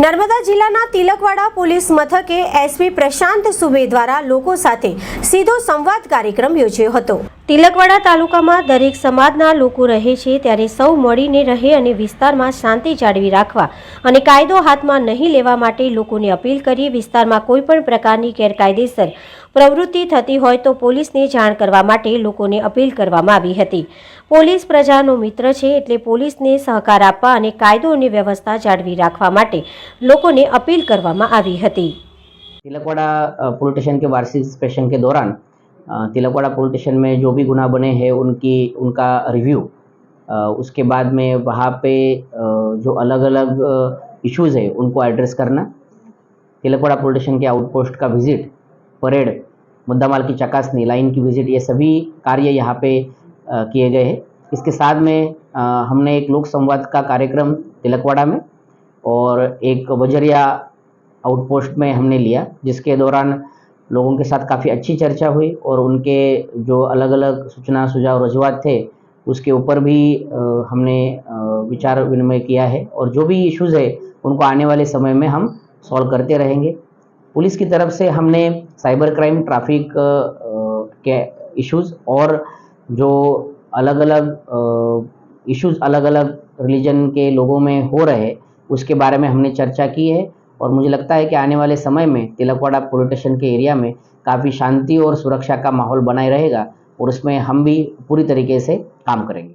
નર્મદા જિલ્લાના તિલકવાડા પોલીસ મથકે એસપી પ્રશાંત સુબે દ્વારા લોકો સાથે સીધો સંવાદ કાર્યક્રમ યોજ્યો હતો. તિલકવાડા તાલુકામાં દરેક સમાજના લોકો રહે છે ત્યારે સૌ મળીને રહે અને વિસ્તારમાં શાંતિ જાળવી રાખવા અને કાયદો હાથમાં નહીં લેવા માટે લોકોને અપીલ કરી વિસ્તારમાં કોઈપણ પ્રકારની ગેરકાયદેસર પ્રવૃત્તિ થતી હોય તો પોલીસને જાણ કરવા માટે લોકોને અપીલ કરવામાં આવી હતી. પોલીસ પ્રજાનો મિત્ર છે એટલે પોલીસને સહકાર આપવા અને કાયદો અને વ્યવસ્થા જાળવી રાખવા માટે લોકોને અપીલ કરવામાં આવી હતી. તિલકવાડા પોલીસ સ્ટેશન કે વાર્ષિક સ્ટેશન કે દોરાન तिलकवाड़ा पुलिस स्टेशन में जो भी गुना बने हैं, उनकी, उनका रिव्यू उसके बाद में वहाँ पे जो अलग अलग इश्यूज़ है, उनको एड्रेस करना। तिलकवाड़ा पुलिस स्टेशन के आउटपोस्ट का विज़िट परेड मुद्दामाल की चकासनी लाइन की विज़िट ये सभी कार्य यहाँ पे किए गए हैं। इसके साथ में हमने एक लोक संवाद का कार्यक्रम तिलकवाड़ा में और एक बजरिया आउटपोस्ट में हमने लिया, जिसके दौरान लोगों के साथ काफ़ी अच्छी चर्चा हुई और उनके जो अलग अलग सूचना, सुझाव, रजुआत थे, उसके ऊपर भी हमने विचार विनिमय किया है और जो भी इश्यूज़ है, उनको आने वाले समय में हम सॉल्व करते रहेंगे। पुलिस की तरफ़ से हमने साइबर क्राइम ट्रैफ़िक के इश्यूज़ और जो अलग अलग इश्यूज़ अलग अलग रिलीजन के लोगों में हो रहे, उसके बारे में हमने चर्चा की है। और मुझे लगता है कि आने वाले समय में तिलकवाड़ा पुलिस स्टेशन के एरिया में काफ़ी शांति और सुरक्षा का माहौल बनाए रहेगा और उसमें हम भी पूरी तरीके से काम करेंगे।